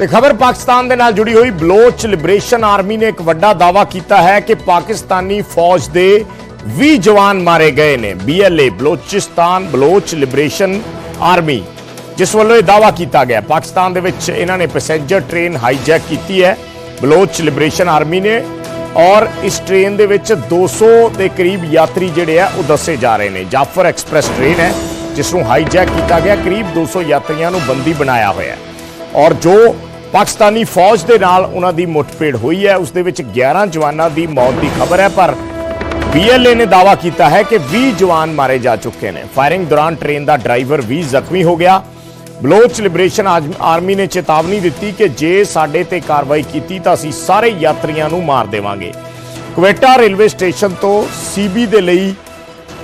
ਤੇ ਖਬਰ ਪਾਕਿਸਤਾਨ ਦੇ ਨਾਲ ਜੁੜੀ ਹੋਈ ਬਲੋਚ ਲਿਬਰੇਸ਼ਨ ਆਰਮੀ ਨੇ ਇੱਕ ਵੱਡਾ ਦਾਅਵਾ ਕੀਤਾ ਹੈ ਕਿ ਪਾਕਿਸਤਾਨੀ ਫੌਜ ਦੇ 20 ਜਵਾਨ ਮਾਰੇ ਗਏ ਨੇ। BLA Balochistan, Baloch Liberation Army, ਜਿਸ ਵੱਲੋਂ ਇਹ ਦਾਅਵਾ ਕੀਤਾ ਗਿਆ। ਪਾਕਿਸਤਾਨ ਦੇ ਵਿੱਚ ਇਹਨਾਂ ਨੇ ਪੈਸੇਂਜਰ ਟ੍ਰੇਨ ਹਾਈਜੈਕ ਕੀਤੀ ਹੈ। ਬਲੋਚ ਲਿਬਰੇਸ਼ਨ ਆਰਮੀ ਨੇ ਔਰ ਇਸ ਟ੍ਰੇਨ ਦੇ ਵਿੱਚ 200 ਦੇ ਕਰੀਬ ਯਾਤਰੀ ਜਿਹੜੇ ਆ, ਉਹ ਦੱਸੇ ਜਾ ਰਹੇ ਨੇ। ਜਾਫਰ ਐਕਸਪ੍ਰੈਸ ਟ੍ਰੇਨ ਹੈ, ਜਿਸ ਨੂੰ ਹਾਈਜੈਕ ਕੀਤਾ ਗਿਆ। ਕਰੀਬ 200 ਯਾਤਰੀਆਂ ਨੂੰ ਬੰਦੀ ਬਣਾਇਆ ਹੋਇਆ ਹੈ। ਔਰ ਜੋ ਪਾਕਿਸਤਾਨੀ ਫੌਜ ਦੇ ਨਾਲ ਉਹਨਾਂ ਦੀ ਮੁੱਠਭੇੜ ਹੋਈ ਹੈ। ਉਸ ਦੇ ਵਿੱਚ 11 ਜਵਾਨਾਂ ਦੀ ਮੌਤ ਦੀ ਖਬਰ ਹੈ, ਪਰ ਬੀਐਲਏ ਨੇ ਦਾਅਵਾ ਕੀਤਾ ਹੈ ਕਿ 20 ਜਵਾਨ ਮਾਰੇ ਜਾ ਚੁੱਕੇ ਨੇ। ਫਾਇਰਿੰਗ ਦੌਰਾਨ ਟ੍ਰੇਨ ਦਾ ਡਰਾਈਵਰ ਵੀ ਜ਼ਖਮੀ ਹੋ ਗਿਆ। ਬਲੋਚ ਲਿਬਰੇਸ਼ਨ ਆਰਮੀ ਨੇ ਚੇਤਾਵਨੀ ਦਿੱਤੀ ਕਿ ਜੇ ਸਾਡੇ ਤੇ ਕਾਰਵਾਈ ਕੀਤੀ ਤਾਂ ਅਸੀਂ ਸਾਰੇ ਯਾਤਰੀਆਂ ਨੂੰ ਮਾਰ ਦੇਵਾਂਗੇ। ਕੁਵੇਟਾ ਰੇਲਵੇ ਸਟੇਸ਼ਨ ਤੋਂ ਸੀਬੀ ਦੇ ਲਈ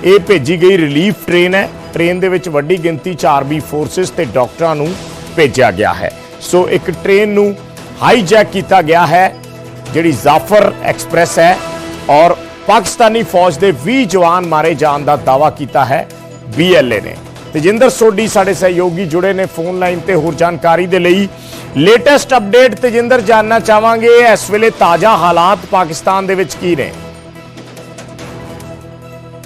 ਇਹ ਭੇਜੀ ਗਈ ਰਿਲੀਫ ਟ੍ਰੇਨ ਹੈ। ਟ੍ਰੇਨ ਦੇ ਵਿੱਚ ਵੱਡੀ ਗਿਣਤੀ 'ਚ ਆਰਮੀ ਫੋਰਸਸ ਤੇ ਡਾਕਟਰਾਂ ਨੂੰ ਭੇਜਿਆ ਗਿਆ ਹੈ। ਸੋ ਇੱਕ ਟ੍ਰੇਨ ਨੂੰ ਹਾਈਜੈਕ ਕੀਤਾ ਗਿਆ ਹੈ, ਜਿਹੜੀ ਜ਼ਾਫਰ ਐਕਸਪ੍ਰੈਸ ਹੈ ਔਰ ਪਾਕਿਸਤਾਨੀ ਫੌਜ ਦੇ 20 ਜਵਾਨ ਮਾਰੇ ਜਾਣ ਦਾ ਦਾਅਵਾ ਕੀਤਾ ਹੈ ਬੀਐਲਏ ਨੇ। ਤੇਜਿੰਦਰ ਸੋਢੀ ਸਾਡੇ ਸਹਿਯੋਗੀ ਜੁੜੇ ਨੇ ਫੋਨ ਲਾਈਨ ਤੇ, ਹੋਰ ਜਾਣਕਾਰੀ ਦੇ ਲਈ। ਲੇਟੈਸਟ ਅਪਡੇਟ ਤੇਜਿੰਦਰ, ਜਾਨਣਾ ਚਾਹਾਂਗੇ ਇਸ ਵੇਲੇ ਤਾਜ਼ਾ ਹਾਲਾਤ ਪਾਕਿਸਤਾਨ ਦੇ ਵਿੱਚ ਕੀ ਨੇ?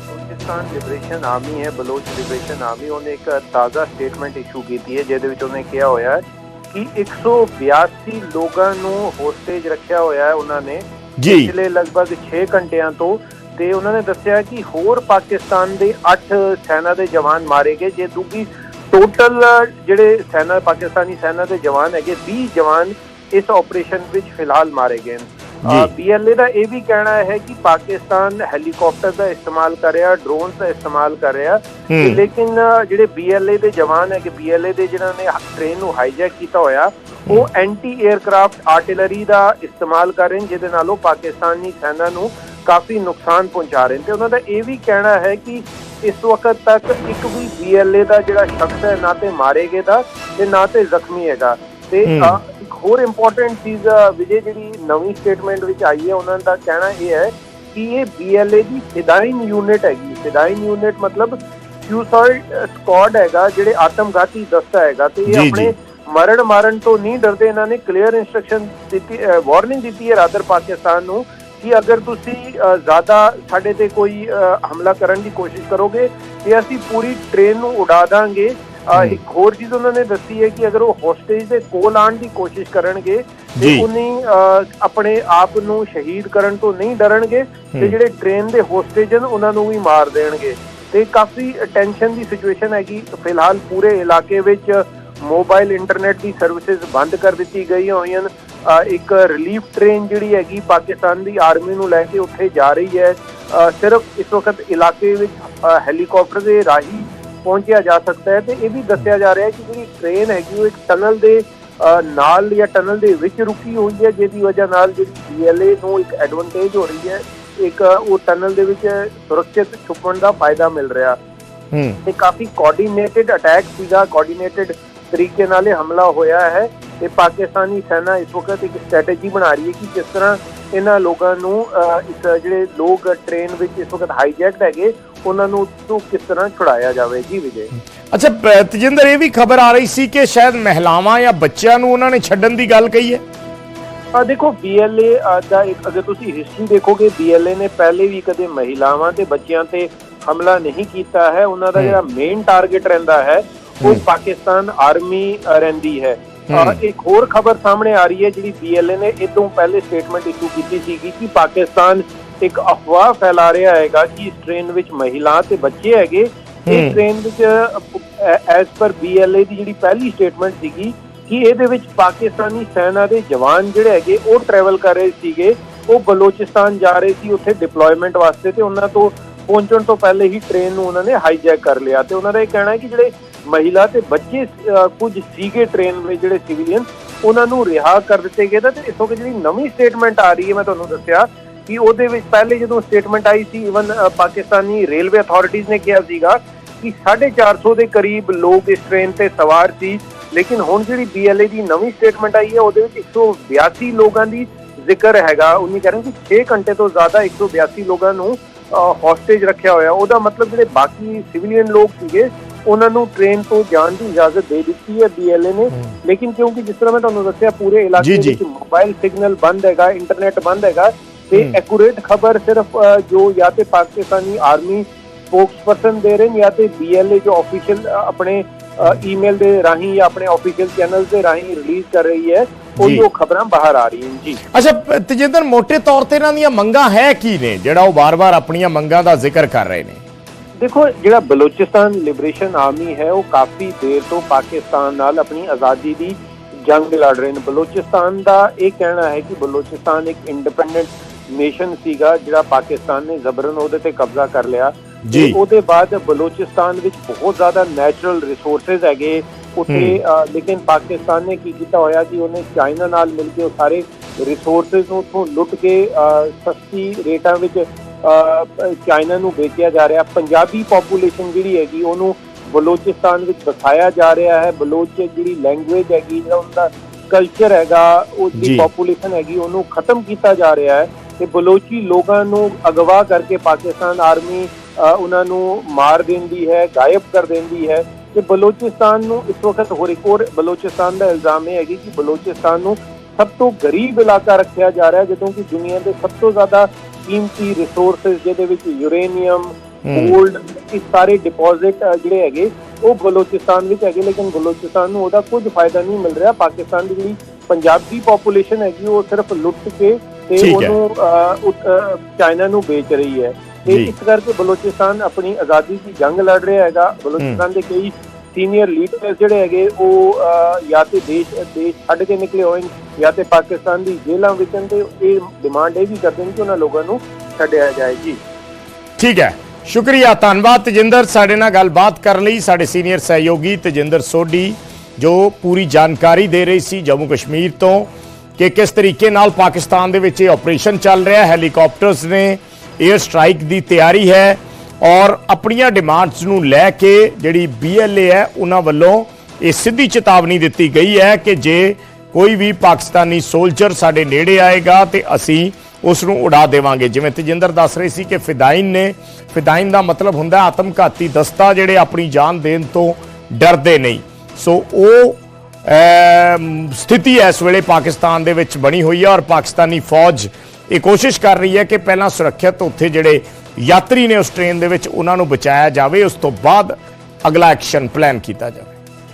ਬਲੋਚਿਸਤਾਨ ਲਿਬਰੇਸ਼ਨ ਆਰਮੀ ਹੈ, ਬਲੋਚ ਲਿਬਰੇਸ਼ਨ ਆਰਮੀ ਉਹਨੇ ਇੱਕ ਤਾਜ਼ਾ ਸਟੇਟਮੈਂਟ ਇਸ਼ੂ ਕੀਤੀ ਹੈ, ਜਿਹਦੇ ਵਿੱਚ ਉਹਨੇ ਕਿਹਾ ਹੋਇਆ ਹੈ ਕਿ 182 ਲੋਕਾਂ ਨੂੰ ਹੋਸਟੇਜ ਰੱਖਿਆ ਹੋਇਆ ਹੈ ਉਹਨਾਂ ਨੇ ਜੀ। ਪਿਛਲੇ ਲਗਭਗ 6 ਘੰਟਿਆਂ ਤੋਂ ਤੇ ਉਹਨਾਂ ਨੇ ਦੱਸਿਆ ਕਿ ਹੋਰ ਪਾਕਿਸਤਾਨ ਦੇ 8 ਸੈਨਾ ਦੇ ਜਵਾਨ ਮਾਰੇ ਗਏ ਜੇ ਦੂਗੀ ਟੋਟਲ ਜਿਹੜੇ ਸੈਨਾ ਪਾਕਿਸਤਾਨੀ ਸੈਨਾ ਦੇ ਜਵਾਨ ਹੈਗੇ 20 ਜਵਾਨ ਇਸ ਆਪਰੇਸ਼ਨ ਵਿੱਚ ਫਿਲਹਾਲ ਮਾਰੇ ਗਏ ਨੇ ਜੀ। ਬੀਐਲਏ ਦਾ ਇਹ ਵੀ ਕਹਿਣਾ ਹੈ ਕਿ ਪਾਕਿਸਤਾਨ ਹੈਲੀਕਾਪਟਰ ਦਾ ਇਸਤੇਮਾਲ ਕਰ ਰਿਹਾ ਡਰੋਨ ਦਾ ਇਸਤੇਮਾਲ ਕਰ ਰਿਹਾ। ਲੇਕਿਨ ਜਿਹੜੇ ਬੀਐਲਏ ਦੇ ਜਵਾਨ ਹੈ ਕਿ ਬੀਐਲਏ ਦੇ ਜਿਹਨਾਂ ਨੇ ਟ੍ਰੇਨ ਨੂੰ ਹਾਈਜੈਕ ਕੀਤਾ ਹੋਇਆ ਉਹ ਐਂਟੀ 에ਅਰਕ੍ਰਾਫਟ ਆਰਟਿਲਰੀ ਦਾ ਇਸਤੇਮਾਲ ਕਰ ਰਹੇ ਨੇ ਜਿਹਦੇ ਨਾਲ ਉਹ ਪਾਕਿਸਤਾਨੀ ਸੈਨਾ ਨੂੰ ਕਾਫੀ ਨੁਕਸਾਨ ਪਹੁੰਚਾ ਰਹੇ ਨੇ। ਤੇ ਉਹਨਾਂ ਦਾ ਇਹ ਵੀ ਕਹਿਣਾ ਹੈ ਕਿ ਇਸ ਵਕਤ ਤੱਕ ਇੱਕ ਵੀ ਬੀਐਲਏ ਦਾ ਜਿਹੜਾ ਸ਼ਖਸ ਹੈ ਨਾ ਤੇ ਮਾਰੇ ਗਏ ਦਾ ਤੇ ਨਾ ਤੇ ਜ਼ਖਮੀ ਹੈਗਾ। ਤੇ ਹੋਰ ਇੰਪੋਰਟੈਂਟ ਚੀਜ਼ ਵਿਜੇ ਜਿਹੜੀ ਨਵੀਂ ਸਟੇਟਮੈਂਟ ਵਿੱਚ ਆਈ ਹੈ ਉਹਨਾਂ ਦਾ ਕਹਿਣਾ ਇਹ ਹੈ ਕਿ ਇਹ ਬੀਐਲਏ ਦੀ ਫਿਦਾਈਨ ਯੂਨਿਟ ਹੈਗੀ। ਫਿਦਾਈਨ ਯੂਨਿਟ ਮਤਲਬ ਸੁਸਾਈਡ ਸquad ਹੈਗਾ ਜਿਹੜੇ ਆਤਮਘਾਤੀ ਦਸਤਾ ਹੈਗਾ। ਤੇ ਇਹ ਆਪਣੇ। ਮਰਨ ਮਾਰਨ ਤੋਂ ਨਹੀਂ ਡਰਦੇ। ਇਹਨਾਂ ਨੇ ਕਲੀਅਰ ਇਨਸਟਰਕਸ਼ਨ ਦਿੱਤੀ ਵਾਰਨਿੰਗ ਦਿੱਤੀ ਹੈ ਰਾਦਰ ਪਾਕਿਸਤਾਨ ਨੂੰ ਕਿ ਅਗਰ ਤੁਸੀਂ ਜ਼ਿਆਦਾ ਸਾਡੇ ਤੇ ਕੋਈ ਹਮਲਾ ਕਰਨ ਦੀ ਕੋਸ਼ਿਸ਼ ਕਰੋਗੇ ਤੇ ਅਸੀਂ ਪੂਰੀ ਟ੍ਰੇਨ ਨੂੰ ਉਡਾ ਦਾਂਗੇ। ਇੱਕ ਹੋਰ ਚੀਜ਼ ਉਹਨਾਂ ਨੇ ਦੱਸੀ ਹੈ ਕਿ ਅਗਰ ਉਹ ਹੋਸਟੇਜ ਦੇ ਕੋਲ ਆਉਣ ਦੀ ਕੋਸ਼ਿਸ਼ ਕਰਨਗੇ ਤੇ। ਉਨੀ ਅ, ਆਪਣੇ ਆਪ ਨੂੰ ਸ਼ਹੀਦ ਕਰਨ ਤੋਂ ਨਹੀਂ ਡਰਨਗੇ ਤੇ। ਜਿਹੜੇ ਟ੍ਰੇਨ ਦੇ ਹੋਸਟੇਜ ਹਨ ਉਹਨਾਂ ਨੂੰ ਵੀ ਮਾਰ ਦੇਣਗੇ। ਤੇ ਕਾਫੀ ਟੈਨਸ਼ਨ ਦੀ ਸਿਚੁਏਸ਼ਨ ਹੈਗੀ। ਫਿਲਹਾਲ ਪੂਰੇ ਇਲਾਕੇ ਵਿੱਚ ਮੋਬਾਈਲ ਇੰਟਰਨੈਟ ਦੀ ਸਰਵਿਸਿਜ਼ ਬੰਦ ਕਰ ਦਿੱਤੀ ਗਈਆਂ ਹੋਈਆਂ ਹਨ। ਇੱਕ ਰਿਲੀਫ ਟ੍ਰੇਨ ਜਿਹੜੀ ਹੈਗੀ ਪਾਕਿਸਤਾਨ ਦੀ ਆਰਮੀ ਨੂੰ ਲੈ ਕੇ ਉੱਥੇ ਜਾ ਰਹੀ ਹੈ। ਸਿਰਫ ਇਸ ਵਕਤ ਇਲਾਕੇ ਵਿੱਚ ਹੈਲੀਕਾਪਟਰ ਦੇ ਰਾਹੀਂ ਪਹੁੰਚਿਆ ਜਾ ਸਕਦਾ ਹੈ ਤੇ ਇਹ ਵੀ ਦੱਸਿਆ ਜਾ ਰਿਹਾ ਹੈ ਕਿ ਜਿਹੜੀ ਟ੍ਰੇਨ ਹੈਗੀ ਉਹ ਇੱਕ ਟਨਲ ਦੇ ਨਾਲ ਜਾਂ ਟਨਲ ਦੇ ਵਿੱਚ ਰੁਕੀ ਹੋਈ ਹੈ ਜਿਹਦੀ ਵਜ੍ਹਾ ਨਾਲ ਜਿਹੜੀ ਡੀਐਲਏ ਨੂੰ ਇੱਕ ਐਡਵਾਂਟੇਜ ਹੋ ਰਹੀ ਹੈ ਇੱਕ ਉਹ ਟਨਲ ਦੇ ਵਿੱਚ ਸੁਰੱਖਿਅਤ ਛੁਪਣ ਦਾ ਫਾਇਦਾ ਮਿਲ ਰਿਹਾ। ਹੂੰ। ਤੇ ਕਾਫੀ ਕੋਆਰਡੀਨੇਟਡ ਅਟੈਕ ਸੀਗਾ ਕੋਆਰਡੀਨੇਟਡ ਤਰੀਕੇ ਨਾਲ ਇਹ ਹਮਲਾ ਹੋਇਆ ਹੈ ਤੇ ਪਾਕਿਸਤਾਨੀ ਸੈਨਾ ਇਸ ਵਕਤ ਇੱਕ ਸਟ੍ਰੈਟੇਜੀ ਬਣਾ ਰਹੀ ਹੈ ਕਿ ਕਿਸ ਤਰ੍ਹਾਂ ਇਹਨਾਂ ਲੋਕਾਂ ਨੂੰ ਇਸ ਜਿਹੜੇ ਲੋਕ ਟ੍ਰੇਨ ਵਿੱਚ ਇਸ ਵਕਤ ਹਾਈਜੈਕਡ ਹੈਗੇ ਉਹਨਾਂ ਨੂੰ ਤੋਂ ਕਿਸ ਤਰ੍ਹਾਂ ਛੁਡਾਇਆ ਜਾਵੇ? ਜੀ ਵਿਜੇ। ਅੱਛਾ ਤੇਜਿੰਦਰ ਇਹ ਵੀ ਖਬਰ ਆ ਰਹੀ ਸੀ ਕਿ ਸ਼ਾਇਦ ਮਹਿਲਾਵਾਂ ਜਾਂ ਬੱਚਿਆਂ ਨੂੰ ਉਹਨਾਂ ਨੇ ਛੱਡਣ ਦੀ ਗੱਲ ਕਹੀ ਹੈ? ਆ ਦੇਖੋ ਬੀਐਲਏ ਦਾ ਇੱਕ ਅਗਰ ਤੁਸੀਂ ਹਿਸਟਰੀ ਦੇਖੋਗੇ ਬੀਐਲਏ ਨੇ ਪਹਿਲੇ ਵੀ ਕਦੇ ਮਹਿਲਾਵਾਂ ਤੇ ਬੱਚਿਆਂ ਤੇ ਹਮਲਾ ਨਹੀਂ ਕੀਤਾ ਹੈ। ਉਹਨਾਂ ਦਾ। ਜਿਹੜਾ ਮੇਨ ਟਾਰਗੇਟ ਰਹਿੰਦਾ ਹੈ ਉਹ। ਪਾਕਿਸਤਾਨ ਆਰਮੀ ਰਹਿੰਦੀ ਹੈ। ਇੱਕ ਹੋਰ ਖਬਰ ਸਾਹਮਣੇ ਆ ਰਹੀ ਹੈ ਜਿਹੜੀ ਬੀਐਲਏ ਨੇ ਇਦੋਂ ਪਹਿਲੇ ਸਟੇਟਮੈਂਟ ਇਸ਼ੂ ਕੀਤੀ ਸੀਗੀ ਕਿ ਪਾਕਿਸਤਾਨ ਇੱਕ ਅਫਵਾਹ ਫੈਲਾ ਰਿਹਾ ਹੈਗਾ ਕਿ ਇਸ ਟ੍ਰੇਨ ਵਿੱਚ ਮਹਿਲਾ ਤੇ ਬੱਚੇ ਹੈਗੇ। ਇਸ ਟ੍ਰੇਨ ਵਿੱਚ ਐਸ ਪਰ ਬੀਐਲਏ ਦੀ ਜਿਹੜੀ ਪਹਿਲੀ ਸਟੇਟਮੈਂਟ ਸੀਗੀ ਕਿ ਇਹਦੇ ਵਿੱਚ ਪਾਕਿਸਤਾਨੀ ਸੈਨਾ ਦੇ ਜਵਾਨ ਜਿਹੜੇ ਹੈਗੇ ਉਹ ਟਰੈਵਲ ਕਰ ਰਹੇ ਸੀਗੇ ਉਹ ਬਲੋਚਿਸਤਾਨ ਜਾ ਰਹੇ ਸੀ ਉੱਥੇ ਡਿਪਲੋਇਮੈਂਟ ਵਾਸਤੇ ਤੇ ਉਹਨਾਂ ਤੋਂ ਪਹੁੰਚਣ ਤੋਂ ਪਹਿਲੇ ਹੀ ਟ੍ਰੇਨ ਨੂੰ ਉਹਨਾਂ ਨੇ ਹਾਈਜੈਕ ਕਰ ਲਿਆ ਤੇ ਉਹਨਾਂ ਦਾ ਇਹ ਕਹਿਣਾ ਹੈ ਕਿ ਜਿਹੜੇ ਮਹਿਲਾ ਤੇ ਬੱਚੇ ਅਹ, ਕੁਝ ਸੀਗੇ ਟ੍ਰੇਨ ਵਿੱਚ ਜਿਹੜੇ ਸਿਵਿਲੀਅਨ ਉਹਨਾਂ ਨੂੰ ਰਿਹਾ ਕਰ ਦਿੱਤੇ ਗਏ ਤਾਂ ਇਥੋਂ ਕਿ ਜਿਹੜੀ ਨਵੀਂ ਸਟੇਟਮੈਂਟ ਆ ਰਹੀ ਹੈ ਮੈਂ ਤੁਹਾਨੂੰ ਦੱਸਿਆ ਕਿ ਉਹਦੇ ਵਿੱਚ ਪਹਿਲੇ ਜਦੋਂ ਸਟੇਟਮੈਂਟ ਆਈ ਸੀ ਇਵਨ ਪਾਕਿਸਤਾਨੀ ਰੇਲਵੇ ਅਥਾਰਟੀਜ਼ ਨੇ ਕਿਹਾ ਸੀਗਾ ਕਿ 450 ਦੇ ਕਰੀਬ ਲੋਕ ਇਸ ਟ੍ਰੇਨ ਤੇ ਸਵਾਰ ਸੀ ਲੇਕਿਨ ਹੁਣ ਜਿਹੜੀ ਬੀਐਲਏ ਦੀ ਨਵੀਂ ਸਟੇਟਮੈਂਟ ਆਈ ਹੈ ਉਹਦੇ ਵਿੱਚ 182 ਲੋਕਾਂ ਦੀ ਜ਼ਿਕਰ ਹੈਗਾ। ਉਹਨੀ ਕਹਿ ਰਹੇ ਕਿ 6 ਘੰਟੇ ਤੋਂ ਜ਼ਿਆਦਾ 182 ਲੋਕਾਂ ਨੂੰ ਹੌਸਟੇਜ ਰੱਖਿਆ ਹੋਇਆ। ਉਹਦਾ ਮਤਲਬ ਜਿਹੜੇ ਬਾਕੀ ਸਿਵਲੀਅਨ ਲੋਕ ਸੀਗੇ ਉਹਨਾਂ ਨੂੰ ਟ੍ਰੇਨ ਤੋਂ ਜਾਣ ਦੀ ਇਜਾਜ਼ਤ ਦੇ ਦਿੱਤੀ ਹੈ ਬੀਐਲਏ ਨੇ ਲੇਕਿਨ ਕਿਉਂਕਿ ਜਿਸ ਤਰ੍ਹਾਂ ਮੈਂ ਤੁਹਾਨੂੰ ਦੱਸਿਆ ਪੂਰੇ ਇਲਾਕੇ। ਵਿੱਚ ਮੋਬਾਈਲ ਸਿਗਨਲ ਬੰਦ ਹੈਗਾ ਇੰਟਰਨੈਟ ਬੰਦ ਹੈਗਾ ਤੇ। ਐਕੂਰੇਟ ਖਬਰ ਸਿਰਫ ਜੋ ਜਾਂ ਤੇ ਪਾਕਿਸਤਾਨੀ ਆਰਮੀ ਸਪੋਕਸਪਰਸਨ ਦੇ ਰਹੇ ਨੇ ਜਾਂ ਤੇ ਬੀਐਲਏ ਜੋ ਆਫੀਸ਼ੀਅਲ ਆਪਣੇ ਈਮੇਲ ਦੇ ਰਾਹੀਂ ਜਾਂ ਆਪਣੇ ਆਫੀਸ਼ੀਅਲ ਚੈਨਲ ਦੇ ਰਾਹੀਂ ਰਿਲੀਜ਼ ਕਰ ਰਹੀ ਹੈ। ਉਹ ਉਹ ਖਬਰਾਂ ਬਾਹਰ ਆ ਰਹੀਆਂ ਜੀ ਅੱਛਾ ਤਜਿੰਦਰ ਮੋٹے ਤੌਰ ਤੇ ਇਹਨਾਂ ਦੀਆਂ ਮੰਗਾਂ ਹੈ ਕੀ ਨੇ ਜਿਹੜਾ ਉਹ ਬਾਰ-ਬਾਰ ਆਪਣੀਆਂ ਮੰਗਾਂ ਦਾ ਜ਼ਿਕਰ ਕਰ ਰਹੇ ਨੇ ਦੇਖੋ ਜਿਹੜਾ ਬਲੋਚਿਸਤਾਨ ਲਿਬਰੇਸ਼ਨ ਆਰਮੀ ਹੈ ਉਹ ਕਾਫੀ ਦੇਰ ਤੋਂ ਪਾਕਿਸਤਾਨ ਨਾਲ ਆਪਣੀ ਆਜ਼ਾਦੀ ਦੀ ਜੰਗ ਲੜ ਰਹੇ ਨੇ। ਬਲੋਚਿਸਤਾਨ ਦਾ ਇਹ ਕਹਿਣਾ ਹੈ ਕਿ ਬਲੋਚਿਸਤਾਨ ਇੱਕ ਇੰਡੀਪੈਂਡੈਂਟ ਨੇਸ਼ਨ ਸੀਗਾ ਜਿਹੜਾ ਪਾਕਿਸਤਾਨ ਨੇ ਜ਼ਬਰਨ ਉਹਦੇ ਤੇ ਕਬਜ਼ਾ ਕਰ ਲਿਆ। ਜੀ। ਉਹਦੇ ਬਾਅਦ ਬਲੋਚਿਸਤਾਨ ਵਿੱਚ ਬਹੁਤ ਜ਼ਿਆਦਾ ਨੈਚੁਰਲ ਰਿਸੋਰਸਸ ਹੈਗੇ ਉੱਥੇ ਲੇਕਿਨ ਪਾਕਿਸਤਾਨ ਨੇ ਕੀ ਕੀਤਾ ਹੋਇਆ ਕਿ ਉਹਨੇ ਚਾਈਨਾ ਨਾਲ ਮਿਲ ਕੇ ਉਹ ਸਾਰੇ ਰਿਸੋਰਸਸ ਨੂੰ ਉੱਥੋਂ ਲੁੱਟ ਕੇ ਸਸਤੀ ਰੇਟਾਂ ਵਿੱਚ ਚਾਈਨਾ ਨੂੰ ਵੇਚਿਆ ਜਾ ਰਿਹਾ। ਪੰਜਾਬੀ ਪੋਪੂਲੇਸ਼ਨ ਜਿਹੜੀ ਹੈਗੀ ਉਹਨੂੰ ਬਲੋਚਿਸਤਾਨ ਵਿੱਚ ਵਸਾਇਆ ਜਾ ਰਿਹਾ ਹੈ। ਬਲੋਚ ਜਿਹੜੀ ਲੈਂਗੁਏਜ ਹੈਗੀ ਜਿਹੜਾ ਉਹਦਾ ਕਲਚਰ ਹੈਗਾ ਉਹ ਜੀ। ਜਿਹੜੀ ਪੋਪੂਲੇਸ਼ਨ ਹੈਗੀ ਉਹਨੂੰ ਖਤਮ ਕੀਤਾ ਜਾ ਰਿਹਾ ਹੈ। ਤੇ ਬਲੋਚੀ ਲੋਕਾਂ ਨੂੰ ਅਗਵਾ ਕਰਕੇ ਪਾਕਿਸਤਾਨ ਆਰਮੀ ਉਹਨਾਂ ਨੂੰ ਮਾਰ ਦਿੰਦੀ ਹੈ ਗਾਇਬ ਕਰ ਦਿੰਦੀ ਹੈ। ਤੇ ਬਲੋਚਿਸਤਾਨ ਨੂੰ ਇਸ ਵਕਤ ਹੋਰ ਇੱਕ ਹੋਰ ਬਲੋਚਿਸਤਾਨ ਦਾ ਇਲਜ਼ਾਮ ਇਹ ਹੈ ਕਿ ਬਲੋਚਿਸਤਾਨ ਨੂੰ ਸਭ ਤੋਂ ਗਰੀਬ ਇਲਾਕਾ ਰੱਖਿਆ ਜਾ ਰਿਹਾ ਜਦੋਂ ਕਿ ਦੁਨੀਆ ਦੇ ਸਭ ਤੋਂ ਜ਼ਿਆਦਾ ਕੀਮਤੀ ਰਿਸੋਰਸਸ ਜਿਹਦੇ ਵਿੱਚ ਯੂਰੇਨੀਅਮ ਹੂੰ। ਗੋਲਡ ਇਸ ਸਾਰੇ ਡਿਪੋਜ਼ਿਟ ਜਿਹੜੇ ਹੈਗੇ ਉਹ ਬਲੋਚਿਸਤਾਨ ਵਿੱਚ ਹੈਗੇ ਲੇਕਿਨ ਬਲੋਚਿਸਤਾਨ ਨੂੰ ਉਹਦਾ ਕੁਝ ਫਾਇਦਾ ਨਹੀਂ ਮਿਲ ਰਿਹਾ ਪਾਕਿਸਤਾਨ ਦੀ ਜਿਹੜੀ ਪੰਜਾਬੀ ਪੋਪੂਲੇਸ਼ਨ ਹੈਗੀ ਉਹ ਸਿਰਫ ਲੁੱਟ ਕੇ ਤੇ। ਉਹਨੂੰ ਚਾਈਨਾ ਨੂੰ ਵੇਚ ਰਹੀ ਹੈ ਤੇ। ਇਸ ਕਰਕੇ ਬਲੋਚਿਸਤਾਨ ਆਪਣੀ ਆਜ਼ਾਦੀ ਦੀ ਜੰਗ ਲੜ ਰਿਹਾ ਹੈਗਾ ਬਲੋਚਿਸਤਾਨ ਦੇ ਕਈ ਸੀਨੀਅਰ ਲੀਡਰਸ ਜਿਹੜੇ ਹੈਗੇ, ਉਹ ਜਾਂ ਤੇ ਦੇਸ਼ ਦੇਸ਼ ਛੱਡ ਕੇ ਨਿਕਲੇ ਹੋਏ ਜਾਂ ਤੇ ਪਾਕਿਸਤਾਨ ਦੀ ਜੇਲ੍ਹਾਂ ਵਿੱਚ ਤੇ ਇਹ ਡਿਮਾਂਡ ਇਹ ਵੀ ਕਰਦੇ ਨੇ ਕਿ ਉਹਨਾਂ ਲੋਕਾਂ ਨੂੰ ਛੱਡਿਆ ਜਾਏ ਜੀ। ਠੀਕ ਹੈ। ਸ਼ੁਕਰੀਆ, ਧੰਨਵਾਦ ਤਜਿੰਦਰ। ਸਾਡੇ ਨਾਲ ਗੱਲਬਾਤ ਕਰਨ ਲਈ ਸਾਡੇ ਸੀਨੀਅਰ ਸਹਿਯੋਗੀ ਤਜਿੰਦਰ ਸੋਢੀ, ਜੋ ਪੂਰੀ ਜਾਣਕਾਰੀ ਦੇ ਰਹੀ ਸੀ ਜੰਮੂ ਕਸ਼ਮੀਰ ਤੋਂ ਕਿ ਕਿਸ ਤਰੀਕੇ ਨਾਲ ਪਾਕਿਸਤਾਨ ਦੇ ਵਿੱਚ ਇਹ ਆਪਰੇਸ਼ਨ ਚੱਲ ਰਿਹਾ। ਹੈ ਹੈਲੀਕਾਪਟਰਸ ਨੇ 에ਅਰ ਸਟ੍ਰਾਈਕ ਦੀ ਤਿਆਰੀ ਹੈ। ਔਰ ਆਪਣੀਆਂ ਡਿਮਾਂਡਸ ਨੂੰ ਲੈ ਕੇ ਜਿਹੜੀ ਬੀਐਲਏ ਹੈ, ਉਹਨਾਂ ਵੱਲੋਂ ਇਹ ਸਿੱਧੀ ਚੇਤਾਵਨੀ ਦਿੱਤੀ ਗਈ ਹੈ ਕਿ ਜੇ ਕੋਈ ਵੀ ਪਾਕਿਸਤਾਨੀ ਸੋਲਜਰ ਸਾਡੇ ਨੇੜੇ ਆਏਗਾ ਤੇ ਅਸੀਂ ਉਸ ਨੂੰ ਉਡਾ ਦੇਵਾਂਗੇ। ਜਿਵੇਂ ਤਜਿੰਦਰ ਦੱਸ ਰਹੀ ਸੀ ਕਿ ਫਿਦਾਇਨ ਨੇ, ਫਿਦਾਇਨ ਦਾ ਮਤਲਬ ਹੁੰਦਾ ਆਤਮਘਾਤੀ ਦਸਤਾ ਜਿਹੜੇ ਆਪਣੀ ਜਾਨ ਦੇਣ ਤੋਂ ਡਰਦੇ ਨਹੀਂ। ਸੋ ਉਹ ਸਥਿਤੀ ਇਸ ਵੇਲੇ ਪਾਕਿਸਤਾਨ ਦੇ ਵਿੱਚ ਬਣੀ ਹੋਈ ਹੈ ਔਰ ਪਾਕਿਸਤਾਨੀ ਫੌਜ ਇਹ ਕੋਸ਼ਿਸ਼ ਕਰ ਰਹੀ ਹੈ ਕਿ ਪਹਿਲਾਂ ਸੁਰੱਖਿਅਤ ਉੱਥੇ ਜਿਹੜੇ ਯਾਤਰੀ ਨੇ ਉਸ ਟ੍ਰੇਨ ਦੇ ਵਿੱਚ ਉਹਨਾਂ ਨੂੰ ਬਚਾਇਆ ਜਾਵੇ, ਉਸ ਤੋਂ ਬਾਅਦ ਅਗਲਾ ਐਕਸ਼ਨ ਪਲਾਨ ਕੀਤਾ ਜਾਵੇ।